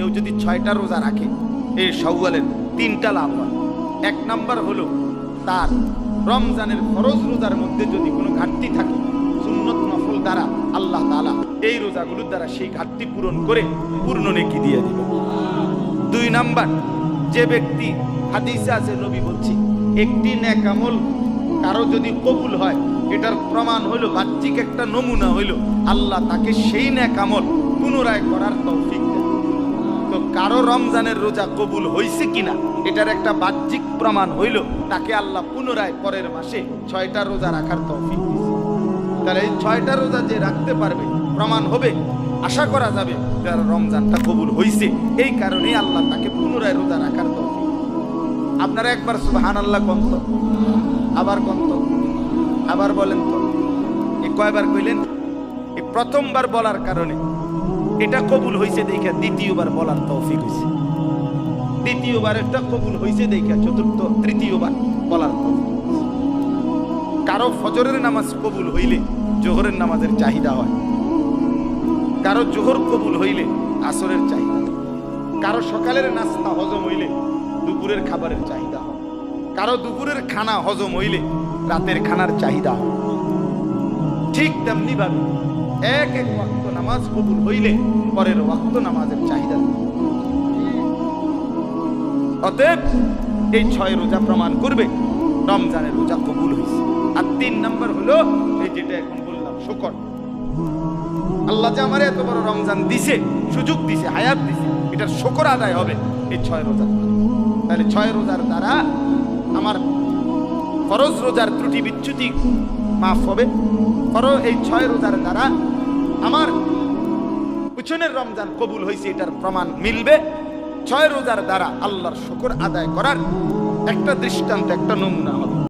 কেউ যদি ছয়টা রোজা রাখে এই সওয়ালের তিনটা লাভ হয়। এক নাম্বার হলো তার রমজানের ফরজ রোজার মধ্যে যদি কোনো ঘাটতি থাকে, সুন্নত নফল দ্বারা আল্লাহ তাআলা এই রোজাগুলোর দ্বারা সেই ঘাটতি পূরণ করে পূর্ণ নেকি দিয়ে দিবে দুই নাম্বার, যে ব্যক্তি হাদিসে আছে, নবী বলছি, একটি নেকামল কারও যদি কবুল হয়, এটার প্রমাণ হইল বাহ্যিক একটা নমুনা হইল আল্লাহ তাকে সেই নেকামল পুনরায় করার তৌফিক দেন। তো কারও রমজানের রোজা কবুল হয়েছে কিনা, এটার একটা বাহ্যিক প্রমাণ হইল, তাকে আল্লাহ পুনরায় পরের মাসে ছয়টা রোজা রাখার তৌফিক তাহলে এই ছয়টা রোজা যে রাখতে পারবে, প্রমাণ হবে, আশা করা যাবে, যার রমজানটা কবুল হয়েছে এই কারণেই আল্লাহ তাকে পুনরায় রোজা রাখার তৌফিক আপনারা একবার সুবহান আল্লাহ কন্ত আবার কন্ত আবার বলেন তো এই কয়বার কইলেন? এই প্রথমবার বলার কারণে। এটা কবুল হয়েছে দেখে দ্বিতীয়বার বলার তৌফিক হয়েছে দ্বিতীয়বার একটা কবুল হয়েছে দেখে চতুর্থ, তৃতীয়বার বলার। কারও ফজরের নামাজ কবুল হইলে জোহরের নামাজের চাহিদা হয়। কারও জোহর কবুল হইলে আসরের চাহিদা কারও সকালের নাস্তা হজম হইলে দুপুরের খাবারের চাহিদা হয়। কারও দুপুরের খানা হজম হইলে রাতের খানার চাহিদা হয়। ঠিক তেমনি ভাবে এক এক ওয়াক্ত নামাজ কবুল হইলে পরের ওয়াক্ত নামাজের চাহিদা অতএব এই ছয় রোজা প্রমাণ করবে, রমজানের রোজা কবুল হয়েছে আর তিন নম্বর হলো, এই যেটা এখন বললাম, শুকর। আল্লাহ যে আমার এত বড় রমজান দিছে, সুযোগ দিছে, হায়াত দিছে এটার শুকর আদায় হবে এই ছয় রোজা তাহলে ছয় রোজার দ্বারা আমার ফরজ রোজার ত্রুটি বিচ্যুতি মাফ হবে। ফর এই ছয় রোজার দ্বারা আমার পিছনের রমজান কবুল হয়েছে, এটার প্রমাণ মিলবে। ছয় রোজার দ্বারা আল্লাহর শুকর আদায় করার একটা দৃষ্টান্ত, একটা নমুনা হবে